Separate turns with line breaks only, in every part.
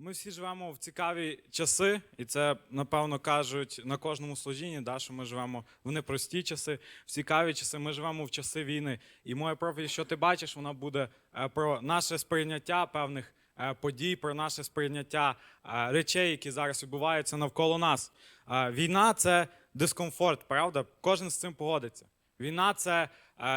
Ми всі живемо в цікаві часи, і це, напевно, кажуть на кожному служінні, да, що ми живемо в непрості часи, в цікаві часи. Ми живемо в часи війни. І моя проповідь, що ти бачиш, вона буде е, про наше сприйняття певних е, подій, про наше сприйняття е, речей, які зараз відбуваються навколо нас. Війна це дискомфорт, правда? Кожен з цим погодиться. Війна це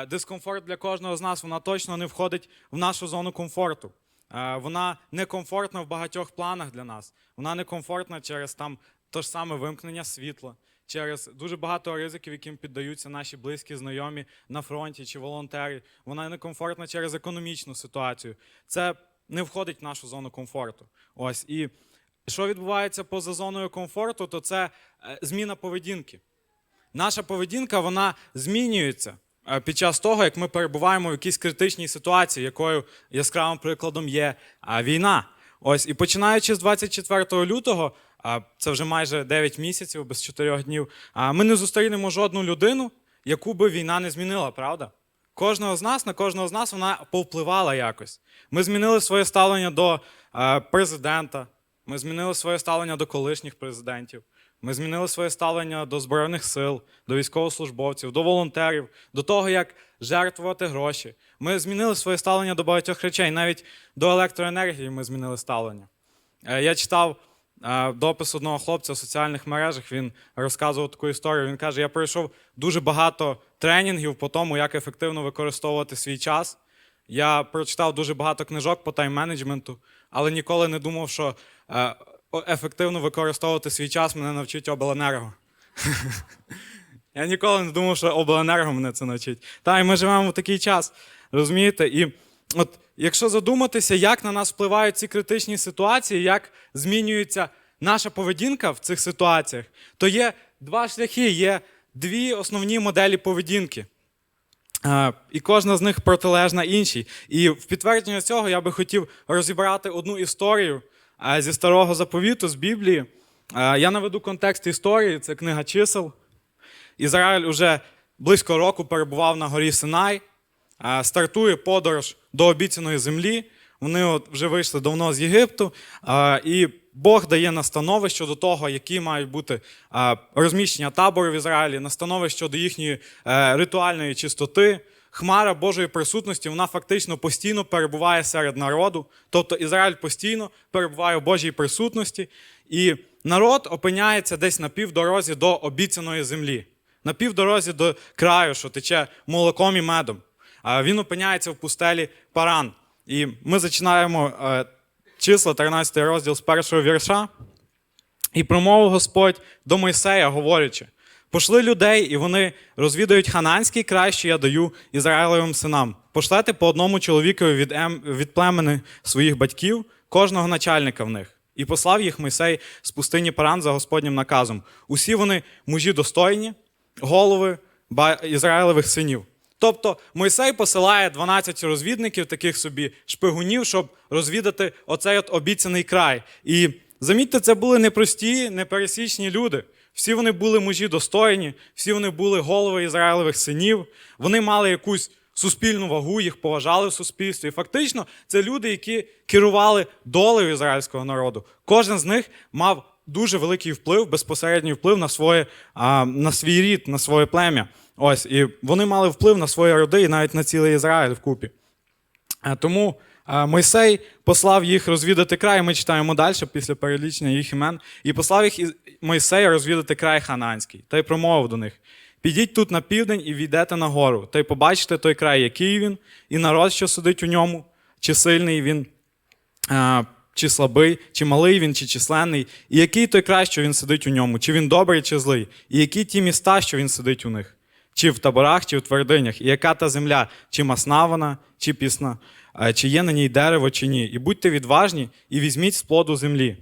дискомфорт для кожного з нас. Вона точно не входить в нашу зону комфорту. Е, Вона некомфортна в багатьох планах для нас. Вона некомфортна через там то ж саме вимкнення світла, через дуже багато ризиків, яким піддаються наші близькі, знайомі на фронті чи волонтери. Вона некомфортна через економічну ситуацію. Це не входить в нашу зону комфорту. Ось і що відбувається поза зоною комфорту, то це е, зміна поведінки. Наша поведінка вона змінюється під час того, як ми перебуваємо в якійсь критичній ситуації, якою яскравим прикладом є війна. Ось і починаючи з 24 лютого, а, це вже майже 9 місяців без 4 днів. Ми не зустрінемо жодну людину, яку би війна не змінила, правда? Кожного з нас, на кожного з нас вона повпливала якось. Ми змінили своє ставлення до е, президента, ми змінили своє ставлення до колишніх президентів. Ми змінили своє ставлення до Збройних сил, до військовослужбовців, до волонтерів, до того, як жертвувати гроші. Ми змінили своє ставлення до багатьох речей. Навіть до електроенергії ми змінили ставлення. Е, Я читав е, допис одного хлопця в соціальних мережах. Він розказував таку історію. Він каже: я пройшов дуже багато тренінгів по тому, як ефективно використовувати свій час. Я прочитав дуже багато книжок по тайм-менеджменту, але ніколи не думав, що е, ефективно використовувати свій час мене навчить обленерго. Я ніколи не думав, що обленерго мене це навчить. Та, і ми живемо в такий час, розумієте? І от якщо задуматися, як на нас впливають ці критичні ситуації, як змінюється наша поведінка в цих ситуаціях, то є два шляхи, є дві основні моделі поведінки. І кожна з них протилежна іншій. І в підтвердження цього я би хотів розібрати одну історію зі старого заповіту, з Біблії. Я наведу контекст історії, це книга чисел. Ізраїль уже близько року перебував на горі Синай, стартує подорож до обіцяної землі. Вони от вже вийшли давно з Єгипту, і Бог дає настанови щодо того, які мають бути розміщення табору в Ізраїлі, настанови щодо їхньої е, ритуальної чистоти. Хмара Божої присутності вона фактично постійно перебуває серед народу. Тобто Ізраїль постійно перебуває в Божій присутності, і народ опиняється десь на півдорозі до обіцяної землі, на півдорозі до краю, що тече молоком і медом. Він опиняється в пустелі Паран. І ми починаємо е, числа, 13 розділ з першого вірша. І промовив Господь до Мойсея, говорячи: пошли людей, і вони розвідають хананський край, що я даю Ізраїлевим синам. Пошлете по одному чоловікові від, ем, від племени своїх батьків, кожного начальника в них. І послав їх Мойсей з пустині Паран за Господнім наказом. Усі вони мужі достойні, голови Ізраїлевих синів. Тобто Мойсей посилає 12 розвідників, таких собі шпигунів, щоб розвідати оцей от обіцяний край. І замітьте, це були непрості, непересічні люди. Всі вони були мужі достойні, всі вони були голови Ізраїлевих синів, вони мали якусь суспільну вагу, їх поважали в суспільстві. І фактично, це люди, які керували долею ізраїльського народу. Кожен з них мав дуже великий вплив, безпосередній вплив на своє, на свій рід, на своє плем'я. Ось, і вони мали вплив на свої роди і навіть на цілий Ізраїль вкупі. Е, Тому Мойсей послав їх розвідати край. Ми читаємо далі після перелічення їх імен. І послав їх Мойсей розвідати край Хананський, та й промовив до них: підіть тут на південь і війдете на гору, та й побачите той край, який він, і народ, що сидить у ньому, чи сильний він, чи слабий, чи малий він, чи численний, і який той край, що він сидить у ньому, чи він добрий, чи злий, і які ті міста, що він сидить у них, чи в таборах, чи в твердинях, і яка та земля, чи масна вона, чи пісна, чи є на ній дерево, чи ні. І будьте відважні, і візьміть з плоду землі,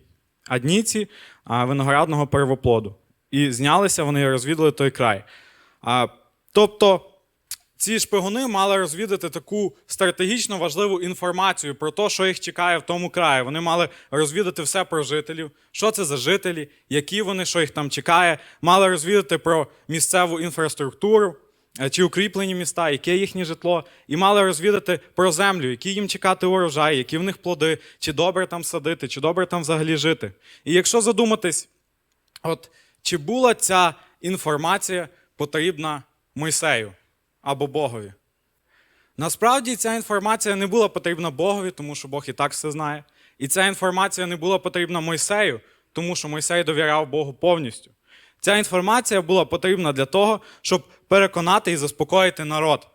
а дніці а, виноградного первоплоду. І знялися вони і розвідали той край. Тобто, ці шпигуни мали розвідати таку стратегічно важливу інформацію про те, що їх чекає в тому краї. Вони мали розвідати все про жителів, що це за жителі, які вони, що їх там чекає, мали розвідати про місцеву інфраструктуру, чи укріплені міста, яке їхнє житло, і мали розвідати про землю, які їм чекати урожай, які в них плоди, чи добре там садити, чи добре там взагалі жити. І якщо задуматись, от чи була ця інформація потрібна Мойсею або Богові? Насправді ця інформація не була потрібна Богові, тому що Бог і так все знає. І ця інформація не була потрібна Мойсею, тому що Мойсей довіряв Богу повністю. Ця інформація була потрібна для того, щоб переконати і заспокоїти народ.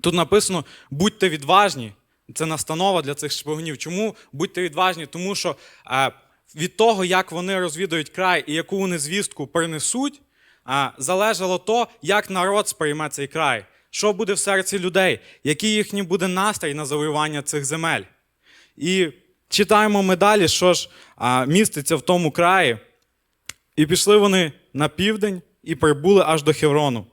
Тут написано: будьте відважні. Це настанова для цих шпигунів. Чому будьте відважні? Тому що е, від того, як вони розвідують край і яку вони звістку принесуть, е, залежало то, як народ сприйме цей край, що буде в серці людей, який їхній буде настрій на завоювання цих земель. І читаємо ми далі, що ж е, міститься в тому краї. І пішли вони на південь і прибули аж до Хеврону.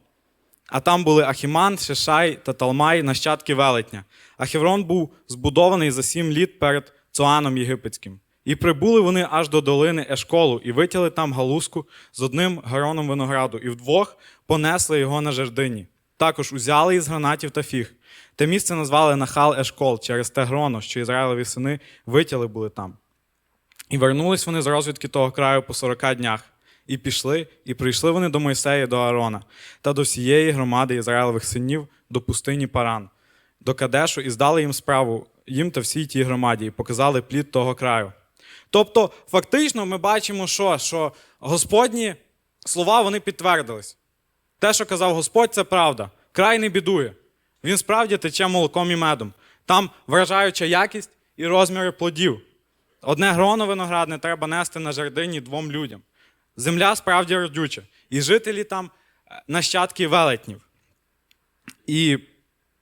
А там були Ахіман, Шешай та Талмай, нащадки велетня. А Хеврон був збудований за сім літ перед Цоаном Єгипетським. І прибули вони аж до долини Ешколу, і витяли там галузку з одним гароном винограду, і вдвох понесли його на жердині. Також узяли із гранатів та фіг. Те місце назвали Нахал Ешкол через те гроно, що Ізраїлеві сини витяли були там. І вернулись вони з розвідки того краю по 40 днях. І пішли, і прийшли вони до Мойсея, до Аарона та до всієї громади Ізраїлевих синів до пустині Паран, до Кадешу, і здали їм справу їм та всій тій громаді, і показали плід того краю. Тобто, фактично, ми бачимо, що, що Господні слова вони підтвердились. Те, що казав Господь, це правда. Край не бідує. Він справді тече молоком і медом. Там вражаюча якість і розміри плодів. Одне гроно виноградне треба нести на жердині двом людям. Земля справді родюча. І жителі там е, нащадки велетнів. І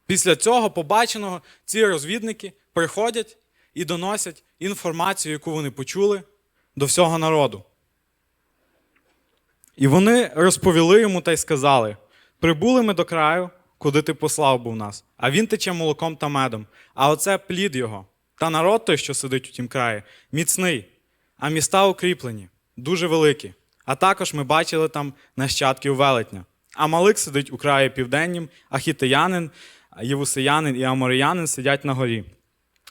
після цього побаченого ці розвідники приходять і доносять інформацію, яку вони почули до всього народу. І вони розповіли йому та й сказали: прибули ми до краю, куди ти послав був нас, а він тече молоком та медом. А оце плід його. Та народ той, що сидить у тім краї, міцний, а міста укріплені, дуже великі. А також ми бачили там нащадків велетня. А Малик сидить у краї південнім, а хітиянин, євусиянин і аморіянин сидять на горі.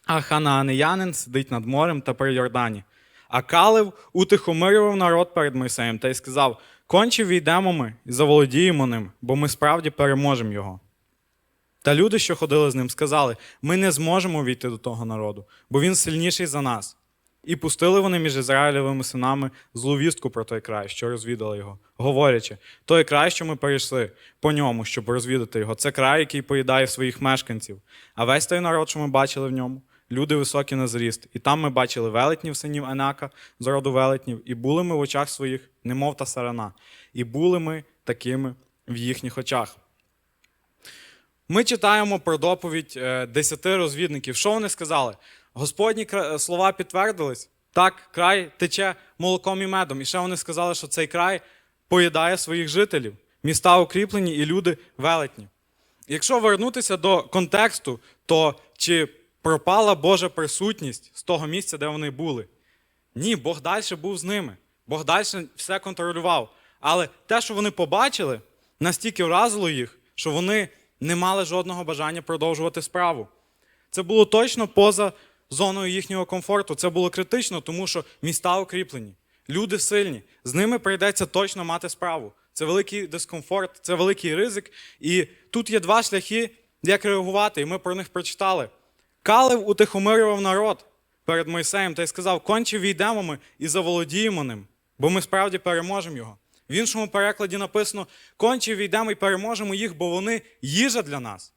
А ханаанеянин сидить над морем та при Йордані. А Калив утихомирював народ перед Мойсеєм та й сказав: Конче війдемо ми і заволодіємо ним, бо ми справді переможемо його. Та люди, що ходили з ним, сказали: ми не зможемо війти до того народу, бо він сильніший за нас. І пустили вони між Ізраїлевими синами злу вістку про той край, що розвідали його, говорячи: той край, що ми перейшли по ньому, щоб розвідати його, це край, який поїдає своїх мешканців. А весь той народ, що ми бачили в ньому, люди високі на зріст. І там ми бачили велетнів синів Анака з роду велетнів, і були ми в очах своїх, немов та сарана, і були ми такими в їхніх очах. Ми читаємо про доповідь е, десяти розвідників. Що вони сказали? Господні слова підтвердились. Так, край тече молоком і медом. І ще вони сказали, що цей край поїдає своїх жителів. Міста укріплені і люди велетні. Якщо вернутися до контексту, то чи пропала Божа присутність з того місця, де вони були? Ні, Бог далі був з ними. Бог далі все контролював. Але те, що вони побачили, настільки вразило їх, що вони не мали жодного бажання продовжувати справу. Це було точно поза зоною їхнього комфорту. Це було критично, тому що міста укріплені, люди сильні, з ними прийдеться точно мати справу. Це великий дискомфорт, це великий ризик. І тут є два шляхи, як реагувати, і ми про них прочитали. Калив утихомирював народ перед Мойсеєм та й сказав: конче війдемо ми і заволодіємо ним, бо ми справді переможемо його. В іншому перекладі написано: конче війдемо і переможемо їх, бо вони їжа для нас.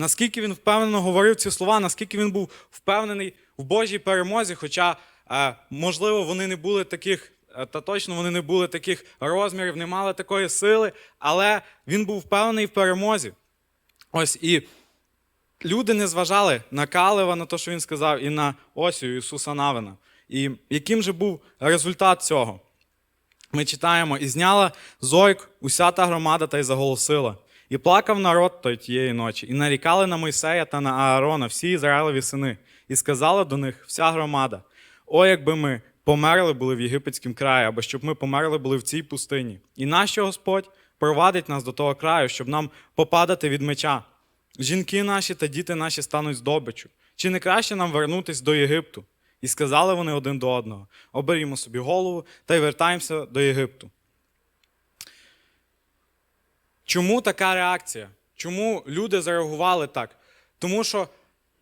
Наскільки він впевнено говорив ці слова, наскільки він був впевнений в Божій перемозі, хоча, е, можливо, вони не були таких, е, та точно вони не були таких розмірів, не мали такої сили, але він був впевнений в перемозі. Ось і люди не зважали на Калева, на те, що він сказав, і на Осію Ісуса Навина. І яким же був результат цього? Ми читаємо, і зняла зойк уся та громада та й заголосила. І плакав народ той тієї ночі, і нарікали на Мойсея та на Аарона всі Ізраїлеві сини, і сказала до них вся громада: О, якби ми померли були в єгипетському краї, або щоб ми померли були в цій пустині. І нащо Господь провадить нас до того краю, щоб нам попадати від меча. Жінки наші та діти наші стануть здобиччю. Чи не краще нам вернутись до Єгипту? І сказали вони один до одного: оберімо собі голову та й вертаємося до Єгипту. Чому така реакція? Чому люди зареагували так? Тому що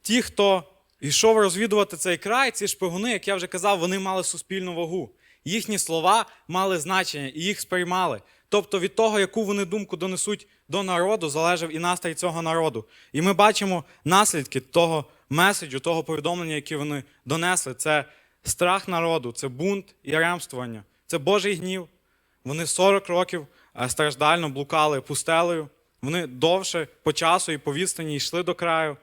ті, хто йшов розвідувати цей край, ці шпигуни, як я вже казав, вони мали суспільну вагу. Їхні слова мали значення і їх сприймали. Тобто від того, яку вони думку донесуть до народу, залежав і настрій цього народу. І ми бачимо наслідки того меседжу, того повідомлення, яке вони донесли. Це страх народу, це бунт і ремствування, це Божий гнів. Вони 40 років страждально блукали пустелею. Вони довше по часу і по відстані йшли до краю.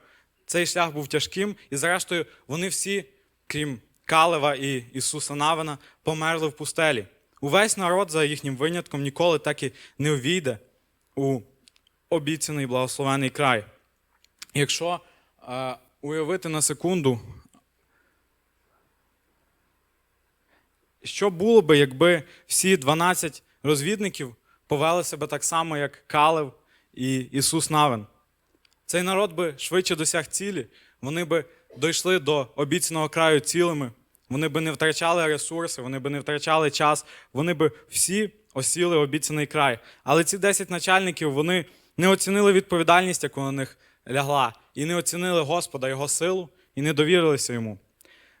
Цей шлях був тяжким, і зрештою вони всі, крім Калева і Ісуса Навина, померли в пустелі. Увесь народ, за їхнім винятком, ніколи так і не увійде у обіцяний благословений край. Якщо е, уявити на секунду, що було би, якби всі 12 розвідників повели себе так само, як Калев і Ісус Навин? Цей народ би швидше досяг цілі, вони би дійшли до обіцяного краю цілими, вони би не втрачали ресурси, вони би не втрачали час, вони би всі осіли обіцяний край. Але ці 10 начальників вони не оцінили відповідальність, яку на них лягла, і не оцінили Господа, Його силу, і не довірилися йому.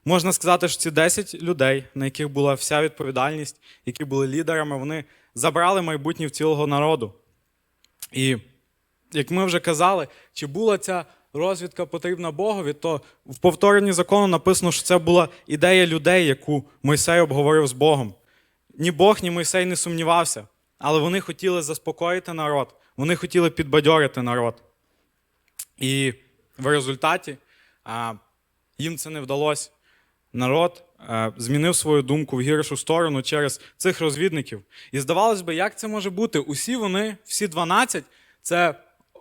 Можна сказати, що ці 10 людей, на яких була вся відповідальність, які були лідерами, вони забрали майбутнє цілого народу. І як ми вже казали, чи була ця розвідка потрібна Богові, то в повторенні закону написано, що це була ідея людей, яку Мойсей обговорив з Богом. Ні Бог, ні Мойсей не сумнівався, але вони хотіли заспокоїти народ, вони хотіли підбадьорити народ. І в результаті а, їм це не вдалося. Народ змінив свою думку в гіршу сторону через цих розвідників. І здавалось би, як це може бути? Усі вони, всі 12, це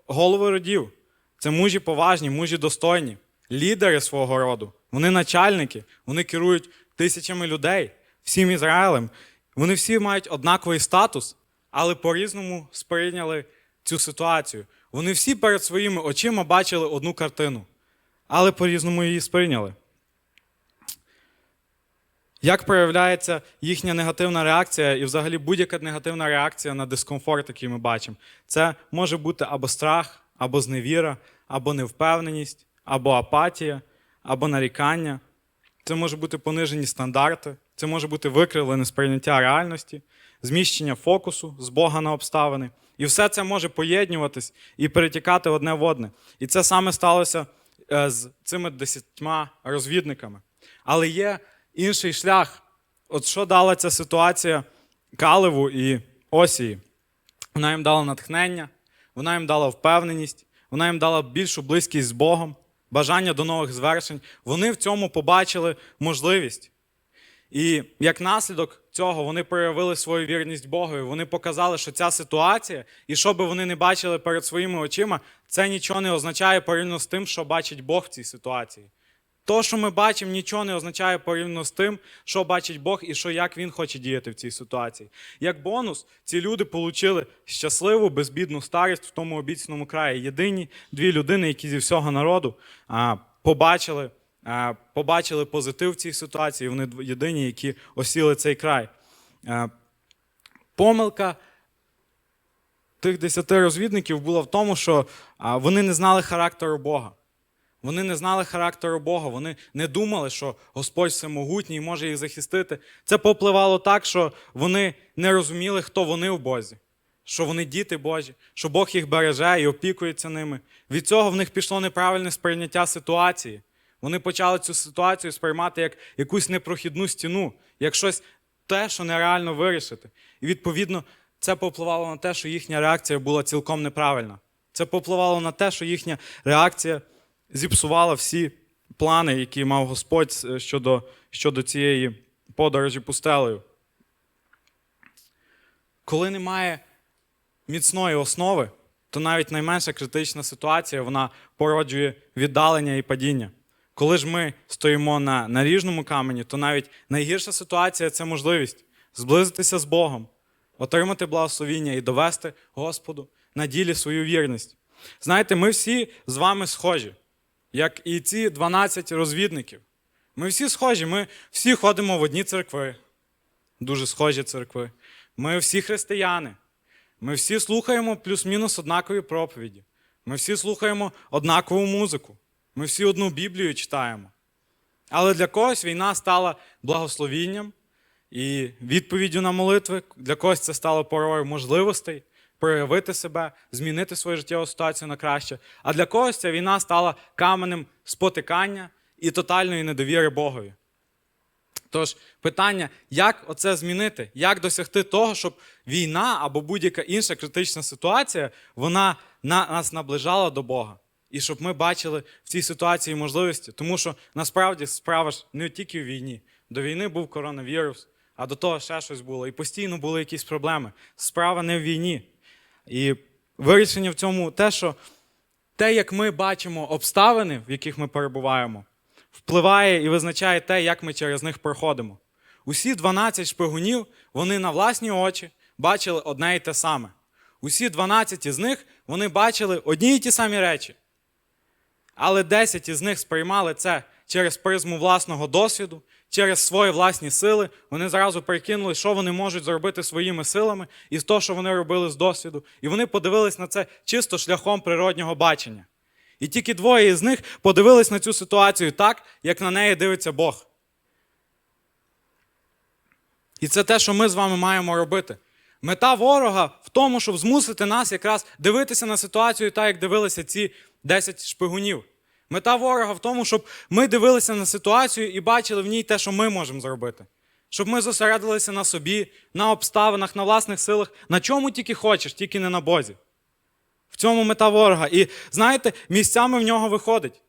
голови родів, це мужі поважні, мужі достойні, лідери свого роду. Вони начальники, вони керують тисячами людей, всім Ізраїлем. Вони всі мають однаковий статус, але по-різному сприйняли цю ситуацію. Вони всі перед своїми очима бачили одну картину, але по-різному її сприйняли. Як проявляється їхня негативна реакція і взагалі будь-яка негативна реакція на дискомфорт, який ми бачимо? Це може бути або страх, або зневіра, або невпевненість, або апатія, або нарікання. Це може бути понижені стандарти, це може бути викривлене сприйняття реальності, зміщення фокусу з Бога на обставини. І все це може поєднуватись і перетікати одне в одне. І це саме сталося е, з цими десятьма розвідниками. Але є інший шлях. От що дала ця ситуація Калеву і Осії? Вона їм дала натхнення, вона їм дала впевненість, вона їм дала більшу близькість з Богом, бажання до нових звершень. Вони в цьому побачили можливість. І як наслідок цього вони проявили свою вірність Богові. Вони показали, що ця ситуація, і що би вони не бачили перед своїми очима, це нічого не означає порівняно з тим, що бачить Бог в цій ситуації. То, що ми бачимо, нічого не означає порівняно з тим, що бачить Бог і що як він хоче діяти в цій ситуації. Як бонус, ці люди отримали щасливу, безбідну старість в тому обіцяному краї. Єдині дві людини, які зі всього народу а, побачили, а, побачили позитив в цій ситуації. Вони єдині, які осіли цей край. А, помилка тих десяти розвідників була в тому, що вони не знали характеру Бога. Вони не знали характеру Бога, вони не думали, що Господь всемогутній може їх захистити. Це попливало так, що вони не розуміли, хто вони в Бозі, що вони діти Божі, що Бог їх береже і опікується ними. Від цього в них пішло неправильне сприйняття ситуації. Вони почали цю ситуацію сприймати як якусь непрохідну стіну, як щось те, що нереально вирішити. І відповідно це попливало на те, що їхня реакція була цілком неправильна. Це попливало на те, що їхня реакція зіпсувала всі плани, які мав Господь е, щодо, щодо цієї подорожі пустелею. Коли немає міцної основи, то навіть найменша критична ситуація вона породжує віддалення і падіння. Коли ж ми стоїмо на наріжному камені, то навіть найгірша ситуація це можливість зблизитися з Богом, отримати благословіння і довести Господу на ділі свою вірність. Знаєте, ми всі з вами схожі, як і ці 12 розвідників. Ми всі схожі, ми всі ходимо в одні церкви, дуже схожі церкви. Ми всі християни. Ми всі слухаємо плюс-мінус однакові проповіді. Ми всі слухаємо однакову музику. Ми всі одну Біблію читаємо. Але для когось війна стала благословінням і відповіддю на молитви. Для когось це стало порою можливостей проявити себе, змінити свою життєву ситуацію на краще. А для когось ця війна стала каменем спотикання і тотальної недовіри Богові. Тож питання, як оце змінити, як досягти того, щоб війна або будь-яка інша критична ситуація вона на- нас наближала до Бога. І щоб ми бачили в цій ситуації можливості. Тому що насправді справа ж не тільки в війні. До війни був коронавірус, а до того ще щось було. І постійно були якісь проблеми. Справа не в війні. І вирішення в цьому те, що те, як ми бачимо обставини, в яких ми перебуваємо, впливає і визначає те, як ми через них проходимо. Усі 12 шпигунів, вони на власні очі бачили одне і те саме. Усі 12 із них вони бачили одні й ті самі речі. Але 10 із них сприймали це через призму власного досвіду, через свої власні сили. Вони зразу прикинули, що вони можуть зробити своїми силами і з того, що вони робили з досвіду. І вони подивились на це чисто шляхом природнього бачення. І тільки двоє із них подивились на цю ситуацію так, як на неї дивиться Бог. І це те, що ми з вами маємо робити. Мета ворога в тому, щоб змусити нас якраз дивитися на ситуацію так, як дивилися ці 10 шпигунів. Мета ворога в тому, щоб ми дивилися на ситуацію і бачили в ній те, що ми можемо зробити. Щоб ми зосередилися на собі, на обставинах, на власних силах, на чому тільки хочеш, тільки не на Бозі. В цьому мета ворога. І знаєте, місцями в нього виходить.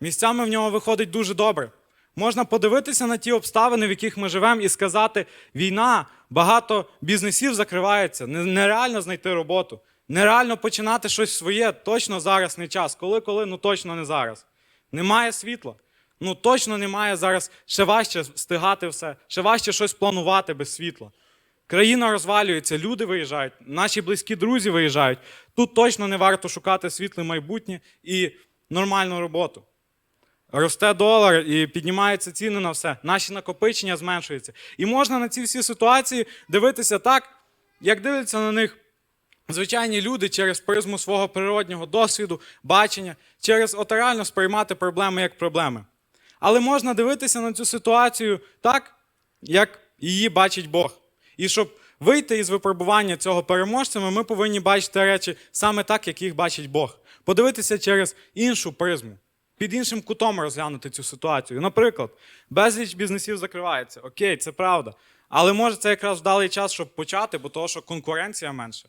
Місцями в нього виходить дуже добре. Можна подивитися на ті обставини, в яких ми живемо, і сказати: війна, багато бізнесів закривається, нереально знайти роботу, нереально починати щось своє, точно зараз не час. Коли, коли, ну точно не зараз. Немає світла. Ну точно немає зараз ще важче встигати все, ще важче щось планувати без світла. Країна розвалюється, люди виїжджають, наші близькі друзі виїжджають. Тут точно не варто шукати світле майбутнє і нормальну роботу. Росте долар і піднімаються ціни на все. Наші накопичення зменшуються. І можна на ці всі ситуації дивитися так, як дивляться на них звичайні люди через призму свого природнього досвіду, бачення, через от реально сприймати проблеми як проблеми. Але можна дивитися на цю ситуацію так, як її бачить Бог. І щоб вийти із випробування цього переможцями, ми повинні бачити речі саме так, як їх бачить Бог. Подивитися через іншу призму, під іншим кутом розглянути цю ситуацію. Наприклад, безліч бізнесів закривається. Окей, це правда. Але може це якраз вдалий час, щоб почати, бо того, що конкуренція менша.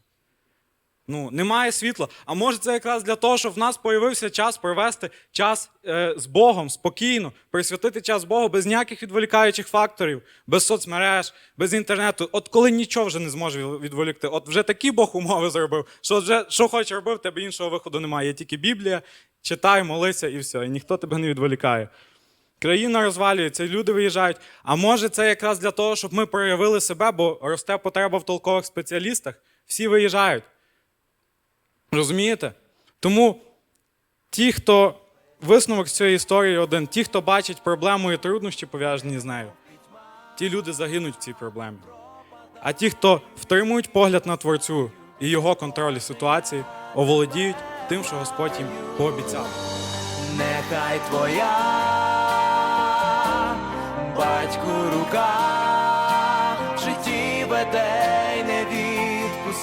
Ну, немає світла. А може, це якраз для того, щоб в нас появився час провести час е, з Богом спокійно, присвятити час Богу без ніяких відволікаючих факторів, без соцмереж, без інтернету. От коли нічого вже не зможе відволікти, от вже такі Бог умови зробив, що вже що хоч робив, тебе іншого виходу немає. Є тільки Біблія, читай, молися і все. І ніхто тебе не відволікає. Країна розвалюється, люди виїжджають. А може, це якраз для того, щоб ми проявили себе, бо росте потреба в толкових спеціалістах. Всі виїжджають. Розумієте? Тому ті, хто висновок з цієї історії один, ті, хто бачить проблему і труднощі, пов'язані з нею, ті люди загинуть в цій проблемі. А ті, хто втримують погляд на Творцю і його контролі ситуації, оволодіють тим, що Господь їм пообіцяв.
Нехай твоя батьку рука в житті веде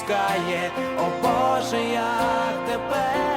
відпускає, о Боже, як тебе.